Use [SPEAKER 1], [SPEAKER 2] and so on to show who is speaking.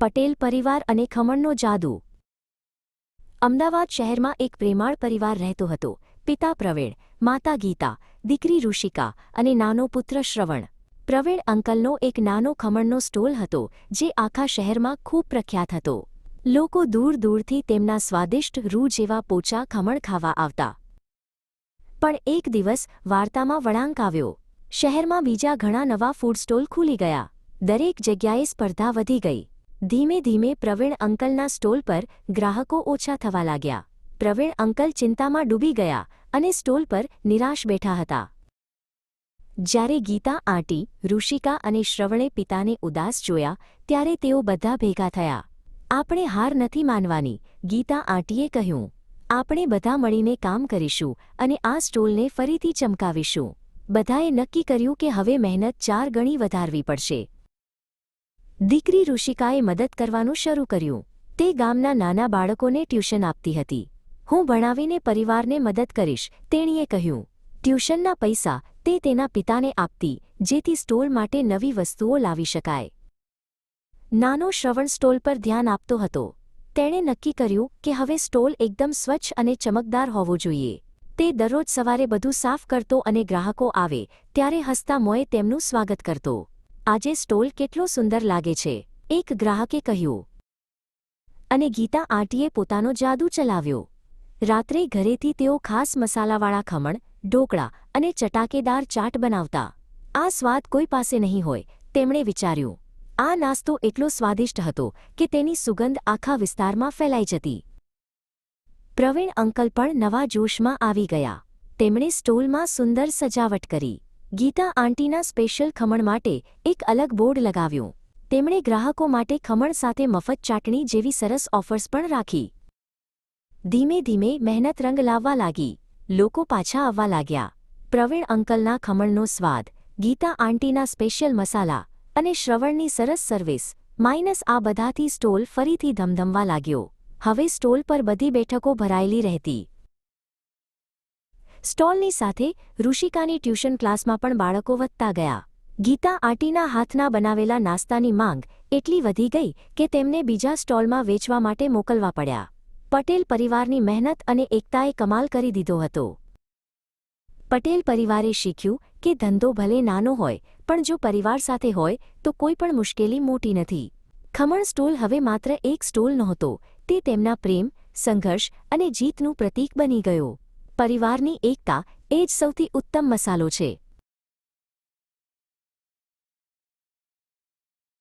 [SPEAKER 1] પટેલ પરિવાર અને ખમણનો જાદુ. અમદાવાદ શહેરમાં એક પ્રેમાળ પરિવાર રહેતો હતો. પિતા પ્રવીણ, માતા ગીતા, દીકરી ઋષિકા અને નાનો પુત્ર શ્રવણ. પ્રવીણ અંકલનો એક નાનો ખમણનો સ્ટોલ હતો, જે આખા શહેરમાં ખૂબ પ્રખ્યાત હતો. લોકો દૂર દૂરથી તેમના સ્વાદિષ્ટ રૂ જેવા પોચા ખમણ ખાવા આવતા. પણ એક દિવસ વાર્તામાં વળાંક આવ્યો. શહેરમાં બીજા ઘણા નવા ફૂડ સ્ટોલ ખુલી ગયા. દરેક જગ્યાએ સ્પર્ધા વધી ગઈ. ધીમે ધીમે પ્રવીણ અંકલના સ્ટોલ પર ગ્રાહકો ઓછા થવા લાગ્યા. પ્રવીણ અંકલ ચિંતામાં ડૂબી ગયા અને સ્ટોલ પર નિરાશ બેઠા હતા. જ્યારે ગીતા, આંટી, ઋષિકા અને શ્રવણે પિતાને ઉદાસ જોયા, ત્યારે તેઓ બધા ભેગા થયા. આપણે હાર નથી માનવાની, ગીતા આંટીએ કહ્યું. આપણે બધા મળીને કામ કરીશું અને આ સ્ટોલને ફરીથી ચમકાવીશું. બધાએ નક્કી કર્યું કે હવે મહેનત ચાર ગણી વધારવી પડશે. દીકરી ઋષિકાએ મદદ કરવાનું શરૂ કર્યું. તે ગામના નાના બાળકોને ટ્યુશન આપતી હતી. હું ભણાવીને પરિવારને મદદ કરીશ, તેણીએ કહ્યું. ટ્યુશનના પૈસા તે તેના પિતાને આપતી, જેથી સ્ટોલ માટે નવી વસ્તુઓ લાવી શકાય. નાનો શ્રવણ સ્ટોલ પર ધ્યાન આપતો હતો. તેણે નક્કી કર્યું કે હવે સ્ટોલ એકદમ સ્વચ્છ અને ચમકદાર હોવો જોઈએ. તે દરરોજ સવારે બધું સાફ કરતો અને ગ્રાહકો આવે, ત્યારે હસતા મોએ તેમનું સ્વાગત કરતો. આજે સ્ટોલ કેટલો સુંદર લાગે છે, એક ગ્રાહકે કહ્યું. અને ગીતા આંટીએ પોતાનો જાદુ ચલાવ્યો. રાત્રે ઘરેથી તેઓ ખાસ મસાલાવાળા ખમણ, ઢોકળા અને ચટાકેદાર ચાટ બનાવતા. આ સ્વાદ કોઈ પાસે નહીં હોય, તેમણે વિચાર્યું. આ નાસ્તો એટલો સ્વાદિષ્ટ હતો કે તેની સુગંધ આખા વિસ્તારમાં ફેલાઈ જતી. પ્રવીણ અંકલ પણ નવા જોશમાં આવી ગયા. તેમણે સ્ટોલમાં સુંદર સજાવટ કરી. ગીતા આંટીના સ્પેશિયલ ખમણ માટે એક અલગ બોર્ડ લગાવ્યું. તેમણે ગ્રાહકો માટે ખમણ સાથે મફત ચાટણી જેવી સરસ ઓફર્સ પણ રાખી. ધીમે ધીમે મહેનત રંગ લાવવા લાગી. લોકો પાછા આવવા લાગ્યા. પ્રવીણ અંકલના ખમણનો સ્વાદ, ગીતા આંટીના સ્પેશિયલ મસાલા અને શ્રવણની સરસ સર્વિસ માઇનસ આ બધાથી સ્ટોલ ફરીથી ધમધમવા લાગ્યો. હવે સ્ટોલ પર બધી બેઠકો ભરાયેલી રહેતી. સ્ટોલની સાથે ઋષિકાની ટ્યુશન ક્લાસમાં પણ બાળકો વધતા ગયા. ગીતા આંટીના હાથના બનાવેલા નાસ્તાની માંગ એટલી વધી ગઈ કે તેમને બીજા સ્ટોલમાં વેચવા માટે મોકલવા પડ્યા. પટેલ પરિવારની મહેનત અને એકતાએ કમાલ કરી દીધો હતો. પટેલ પરિવારે શીખ્યું કે ધંધો ભલે નાનો હોય, પણ જો પરિવાર સાથે હોય, તો કોઈ પણ મુશ્કેલી મોટી નથી. ખમણ સ્ટોલ હવે માત્ર એક સ્ટોલ નહોતો, તે તેમના પ્રેમ, સંઘર્ષ અને જીતનું પ્રતીક બની ગયો. પરિવારની એકતા એ જ સૌથી ઉત્તમ મસાલો છે.